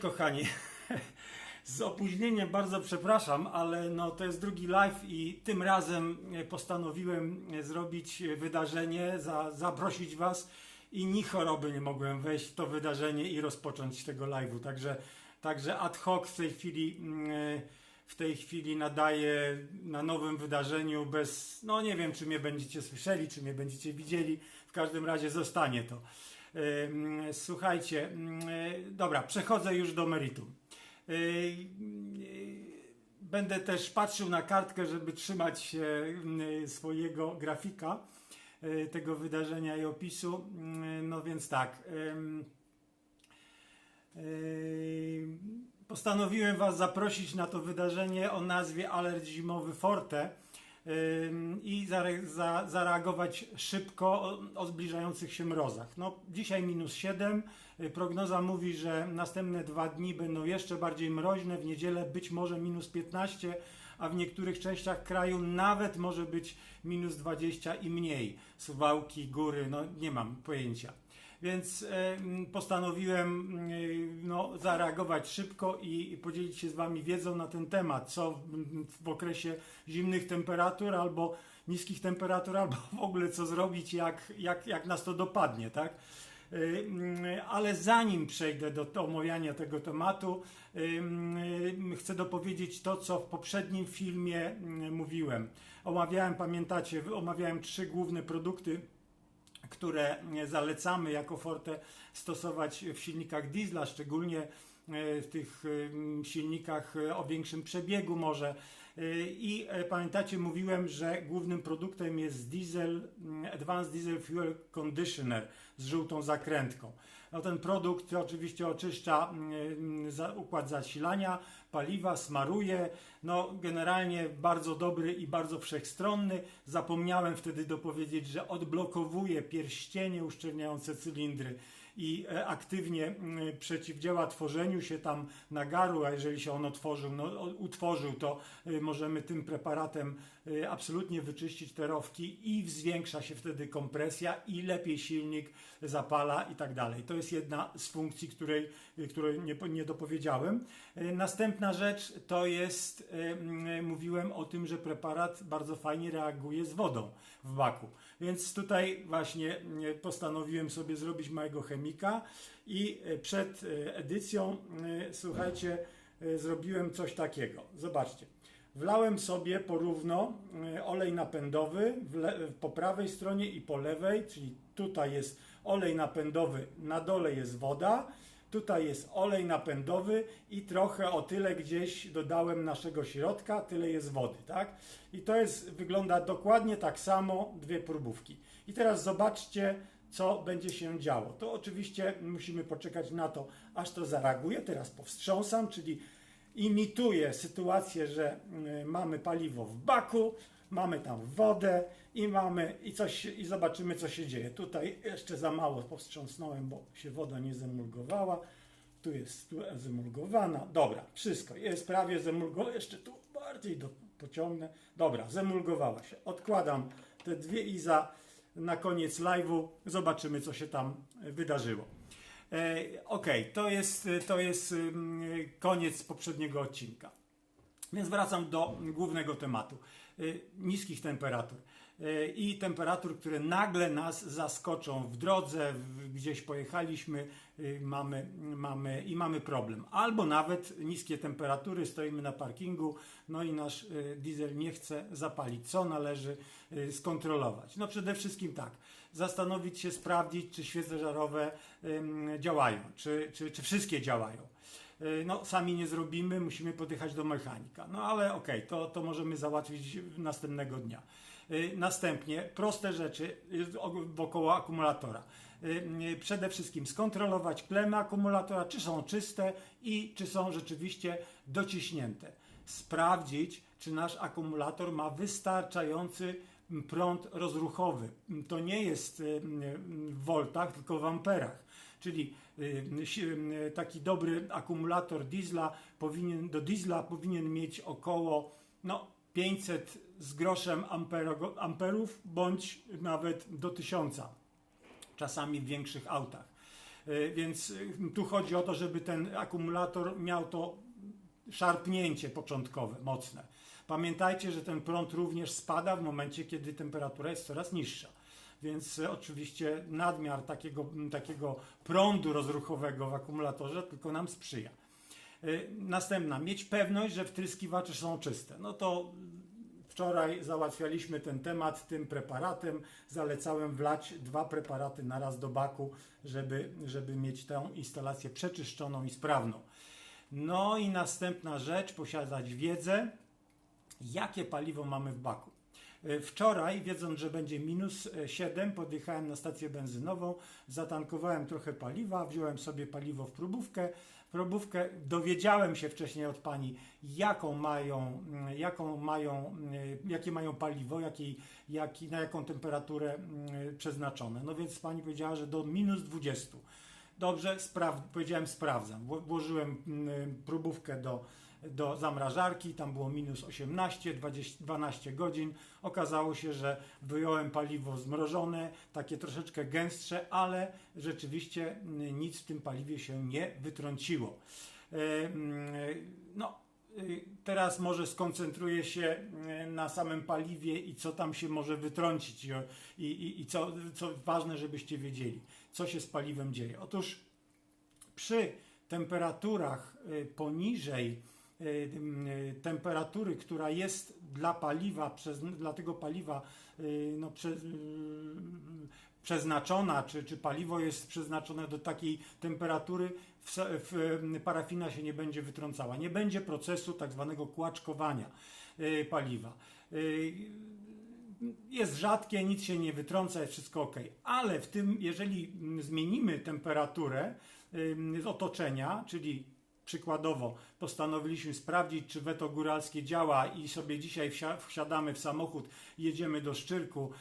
Kochani, z opóźnieniem bardzo przepraszam, ale no to jest drugi live i tym razem e, postanowiłem e, zrobić e, wydarzenie, za, zaprosić Was i ni choroby nie mogłem wejść w to wydarzenie i rozpocząć tego live'u. Także, także ad hoc w tej chwili mm, w tej chwili nadaję na nowym wydarzeniu bez, no nie wiem czy mnie będziecie słyszeli, czy mnie będziecie widzieli, w każdym razie zostanie to. Słuchajcie, dobra, przechodzę już do meritum. Będę też patrzył na kartkę, żeby trzymać się swojego grafika yy, tego wydarzenia i opisu. No więc tak. Postanowiłem Was zaprosić na to wydarzenie o nazwie Alert Zimowy Forte i zare, za, zareagować szybko o, o zbliżających się mrozach. No, dzisiaj minus 7, y, prognoza mówi, że następne dwa dni będą jeszcze bardziej mroźne, w niedzielę być może minus 15, a w niektórych częściach kraju nawet może być minus 20 i mniej. Suwałki, góry, no nie mam pojęcia. Więc e, postanowiłem e, no, zareagować szybko i, podzielić się z Wami wiedzą na ten temat, co w, okresie zimnych temperatur albo niskich temperatur, albo w ogóle co zrobić, jak, jak, jak nas to dopadnie, tak? E, Ale zanim przejdę do omawiania tego tematu, chcę dopowiedzieć to, co w poprzednim filmie mówiłem. Omawiałem, pamiętacie, omawiałem trzy główne produkty które zalecamy jako Forte stosować w silnikach diesla, szczególnie e, w tych em, silnikach e, o większym przebiegu może. E, I e, pamiętacie, mówiłem, że głównym produktem jest diesel, mm, Advanced Diesel Fuel Conditioner z żółtą zakrętką. No, ten produkt oczywiście oczyszcza mm, układ zasilania, paliwa, smaruje. No, generalnie bardzo dobry i bardzo wszechstronny. Zapomniałem wtedy dopowiedzieć, że odblokowuje pierścienie uszczelniające cylindry i e, aktywnie przeciwdziała tworzeniu się tam nagaru, a jeżeli się on otworzył, no, utworzył, to y, możemy tym preparatem y, absolutnie wyczyścić te rowki i zwiększa się wtedy kompresja i lepiej silnik zapala i tak dalej. To jest jedna z funkcji, której, której nie, nie dopowiedziałem. Następna rzecz to jest, mówiłem o tym, że preparat bardzo fajnie reaguje z wodą w baku. Więc tutaj właśnie postanowiłem sobie zrobić małego i y, przed y, edycją, y, słuchajcie, zrobiłem coś takiego. Zobaczcie. Wlałem sobie porówno olej napędowy po prawej stronie i po lewej, czyli tutaj jest olej napędowy, na dole jest woda, tutaj jest olej napędowy i trochę o tyle gdzieś dodałem naszego środka, tyle jest wody, tak? I to jest, wygląda dokładnie tak samo, dwie próbówki. I teraz zobaczcie, co będzie się działo. To oczywiście musimy poczekać na to, aż to zareaguje. Teraz powstrząsam, czyli imituje sytuację, że y, mamy paliwo w baku, mamy tam wodę i mamy i coś i zobaczymy co się dzieje. Tutaj jeszcze za mało powstrząsnąłem, bo się woda nie zemulgowała. Tu jest tu zemulgowana. Dobra, wszystko jest prawie zemulgowane. Jeszcze tu bardziej do, pociągnę. Dobra, zemulgowała się. Odkładam te dwie iza na koniec live'u. Zobaczymy co się tam wydarzyło. E, Okej, to jest, to jest ym, koniec poprzedniego odcinka. Więc wracam do głównego tematu. Y, Niskich temperatur. I temperatur, które nagle nas zaskoczą w drodze, gdzieś pojechaliśmy, y, mamy, mamy i mamy problem. Albo nawet niskie temperatury, stoimy na parkingu, no i nasz y, diesel nie chce zapalić. Co należy y, skontrolować? No przede wszystkim tak, zastanowić się, sprawdzić, czy świece żarowe działają, czy, czy, czy wszystkie działają. No, sami nie zrobimy, musimy podjechać do mechanika. No ale okej, to, to możemy załatwić następnego dnia. Y, Następnie proste rzeczy y, wokoło akumulatora. Y, y, Przede wszystkim skontrolować klemy akumulatora, czy są czyste i czy są rzeczywiście dociśnięte. Sprawdzić, czy nasz akumulator ma wystarczający prąd rozruchowy. To nie jest y, y, w voltach, tylko w amperach. Czyli y, y, taki dobry akumulator diesla powinien, do diesla powinien mieć około no, 500 z groszem amperów, bądź nawet do 1000 czasami w większych autach. Y, Więc y, tu chodzi o to, żeby ten akumulator miał to szarpnięcie początkowe, mocne. Pamiętajcie, że ten prąd również spada w momencie, kiedy temperatura jest coraz niższa. Więc e, oczywiście nadmiar takiego, takiego prądu rozruchowego w akumulatorze tylko nam sprzyja. E, Następna, mieć pewność, że wtryskiwacze są czyste. No to wczoraj załatwialiśmy ten temat tym preparatem. Zalecałem wlać dwa preparaty na raz do baku, żeby, żeby mieć tę instalację przeczyszczoną i sprawną. No i następna rzecz, posiadać wiedzę, jakie paliwo mamy w baku. E, Wczoraj, wiedząc, że będzie minus e, 7, podjechałem na stację benzynową, zatankowałem trochę paliwa, wziąłem sobie paliwo w próbówkę. Próbówkę dowiedziałem się wcześniej od pani, jaką mają, mm, jaką mają, mm, jakie mają paliwo, na jaką temperaturę mm, przeznaczone. No więc pani powiedziała, że do minus 20. Dobrze, spraw- powiedziałem sprawdzam. Wło- Włożyłem próbówkę do, do zamrażarki, tam było minus 18, 20, 12 godzin. Okazało się, że wyjąłem paliwo zmrożone, takie troszeczkę gęstsze, ale rzeczywiście mm, nic w tym paliwie się nie wytrąciło. E, mm, No, y, teraz może skoncentruję się y, na samym paliwie i co tam się może wytrącić i, i, i- co, co ważne, żebyście wiedzieli, co się z paliwem dzieje. Otóż przy temperaturach y, poniżej temperatury, która jest dla paliwa, przez, dla tego paliwa y, no, y, przeznaczona, czy, czy paliwo jest przeznaczone do takiej temperatury, w, w, parafina się nie będzie wytrącała. Nie będzie procesu tak zwanego kłaczkowania y, paliwa. Jest rzadkie, nic się nie wytrąca, jest wszystko ok. Ale w tym, jeżeli mm, zmienimy temperaturę z otoczenia, czyli przykładowo postanowiliśmy sprawdzić, czy weto góralskie działa i sobie dzisiaj wsia- wsiadamy w samochód, jedziemy do Szczyrku,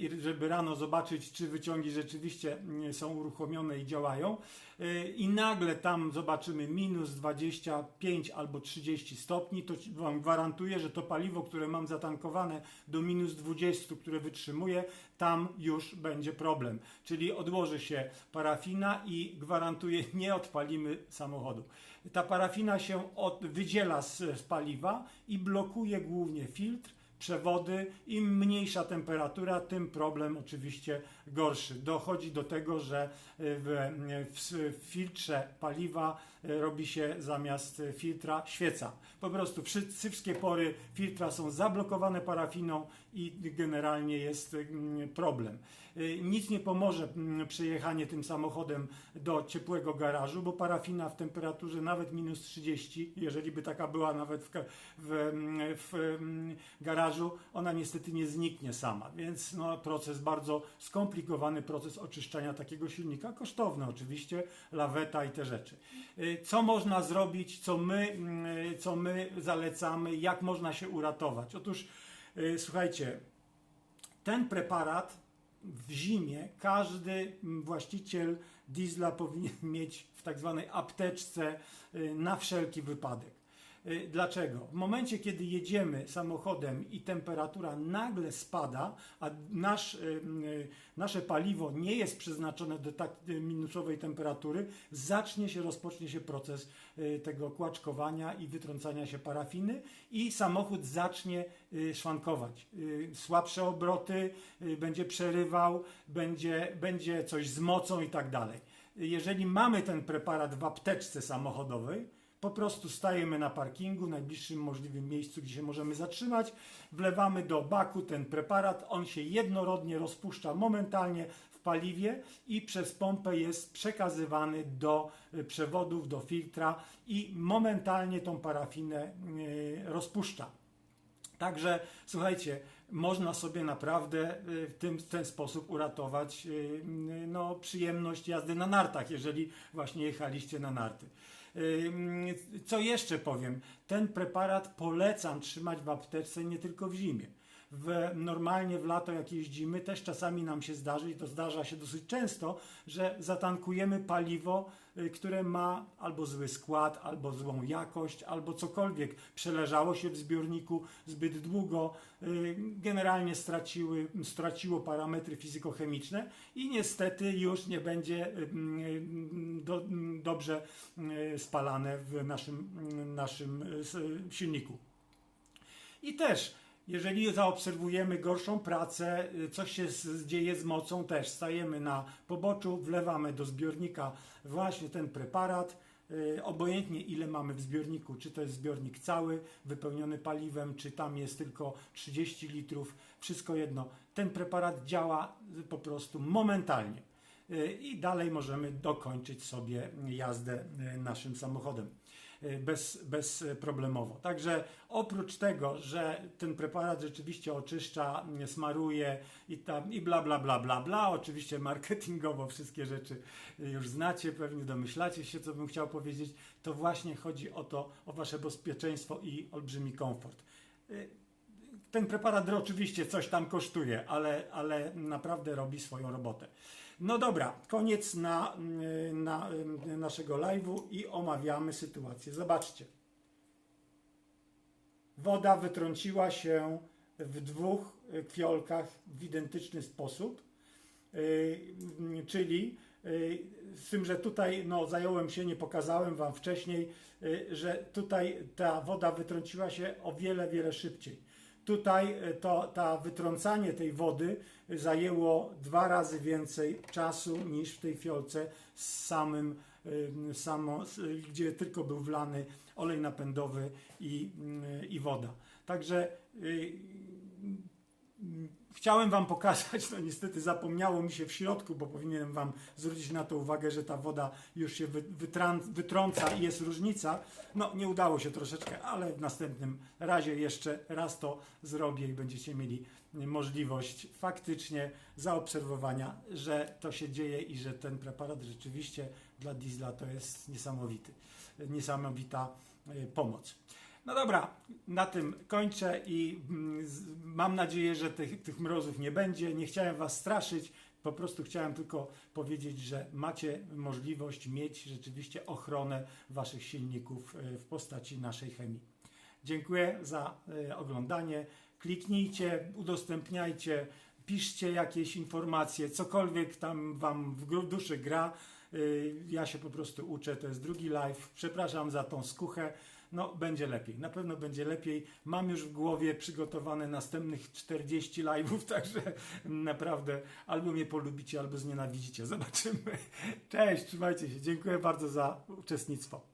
i żeby rano zobaczyć, czy wyciągi rzeczywiście y, są uruchomione i działają. Y, I nagle tam zobaczymy minus 25 albo 30 stopni, to Wam gwarantuję, że to paliwo, które mam zatankowane do minus 20, które wytrzymuje, tam już będzie problem. Czyli odłoży się parafina i gwarantuję, nie odpalimy samochodu. Ta parafina się od, wydziela z, z paliwa i blokuje głównie filtr, przewody. Im mniejsza temperatura, tym problem oczywiście gorszy. Dochodzi do tego, że y, w, w, w filtrze paliwa y, robi się zamiast filtra świeca. Po prostu wszystkie pory filtra są zablokowane parafiną i generalnie jest mm, problem. Y, Nic nie pomoże mm, przejechanie tym samochodem do ciepłego garażu, bo parafina w temperaturze nawet minus 30, jeżeli by taka była nawet w, w, mm, w garażu, ona niestety nie zniknie sama. Więc no, proces bardzo skomplikowany, proces oczyszczania takiego silnika, kosztowny oczywiście, laweta i te rzeczy. Y, Co można zrobić, co my, co my zalecamy, jak można się uratować? Otóż słuchajcie, ten preparat w zimie każdy właściciel diesla powinien mieć w tak zwanej apteczce y, na wszelki wypadek. Y, Dlaczego? W momencie, kiedy jedziemy samochodem i temperatura nagle spada, a nasz, y, y, nasze paliwo nie jest przeznaczone do tak minusowej temperatury, zacznie się, rozpocznie się proces tego kłaczkowania i wytrącania się parafiny i samochód zacznie szwankować. Słabsze obroty, będzie przerywał, będzie, będzie coś z mocą i tak dalej. Jeżeli mamy ten preparat w apteczce samochodowej, po prostu stajemy na parkingu, najbliższym możliwym miejscu, gdzie się możemy zatrzymać, wlewamy do baku ten preparat, on się jednorodnie rozpuszcza momentalnie w paliwie i przez pompę jest przekazywany do y, przewodów, do filtra i momentalnie tą parafinę y, rozpuszcza. Także słuchajcie, można sobie naprawdę y, w tym, w ten sposób uratować no, przyjemność jazdy na nartach, jeżeli właśnie jechaliście na narty. Co jeszcze powiem? Ten preparat polecam trzymać w apteczce nie tylko w zimie. W, normalnie w lato, jak jeździmy, też czasami nam się zdarzy, i to zdarza się dosyć często, że zatankujemy paliwo, y, które ma albo zły skład, albo złą jakość, albo cokolwiek. Przeleżało się w zbiorniku zbyt długo, y, generalnie straciły, straciło parametry fizykochemiczne i niestety już nie będzie y, do, dobrze spalane w naszym, naszym silniku. I też, jeżeli zaobserwujemy gorszą pracę, y, coś się dzieje z mocą, też stajemy na poboczu, wlewamy do zbiornika właśnie ten preparat. y, Obojętnie ile mamy w zbiorniku, czy to jest zbiornik cały, wypełniony paliwem, czy tam jest tylko 30 litrów, wszystko jedno. Ten preparat działa po prostu momentalnie. Y, I dalej możemy dokończyć sobie jazdę naszym samochodem bez, bezproblemowo. Także oprócz tego, że ten preparat rzeczywiście oczyszcza, nie smaruje i tam i bla bla bla bla bla, oczywiście marketingowo wszystkie rzeczy już znacie, pewnie domyślacie się, co bym chciał powiedzieć, to właśnie chodzi o to, o wasze bezpieczeństwo i olbrzymi komfort. Y, Ten preparat oczywiście coś tam kosztuje, ale, ale naprawdę robi swoją robotę. No dobra, koniec na, y, na y, naszego live'u i omawiamy sytuację. Zobaczcie. Woda wytrąciła się w dwóch y, fiolkach w identyczny sposób, y, mm, czyli y, z tym, że tutaj no, zająłem się, nie pokazałem Wam wcześniej, y, że tutaj ta woda wytrąciła się o wiele, wiele szybciej. Tutaj y, to ta wytrącanie tej wody y, zajęło dwa razy więcej czasu niż w tej fiolce z samym, y, samo, gdzie tylko był wlany olej napędowy i, y, i woda. Także Chciałem Wam pokazać, no niestety zapomniało mi się w środku, bo powinienem Wam zwrócić na to uwagę, że ta woda już się wytrąca i jest różnica. No nie udało się troszeczkę, ale w następnym razie jeszcze raz to zrobię i będziecie mieli możliwość faktycznie zaobserwowania, że to się dzieje i że ten preparat rzeczywiście dla diesla to jest niesamowity, niesamowita y, pomoc. No dobra, na tym kończę i mm, mam nadzieję, że tych, tych mrozów nie będzie. Nie chciałem Was straszyć, po prostu chciałem tylko powiedzieć, że macie możliwość mieć rzeczywiście ochronę Waszych silników e, w postaci naszej chemii. Dziękuję za e, oglądanie. Kliknijcie, udostępniajcie, piszcie jakieś informacje, cokolwiek tam Wam w duszy gra. Y, Ja się po prostu uczę, to jest drugi live. Przepraszam za tą skuchę. No, będzie lepiej. Na pewno będzie lepiej. Mam już w głowie przygotowane następnych 40 live'ów, także naprawdę albo mnie polubicie, albo znienawidzicie. Zobaczymy. Cześć, trzymajcie się. Dziękuję bardzo za uczestnictwo.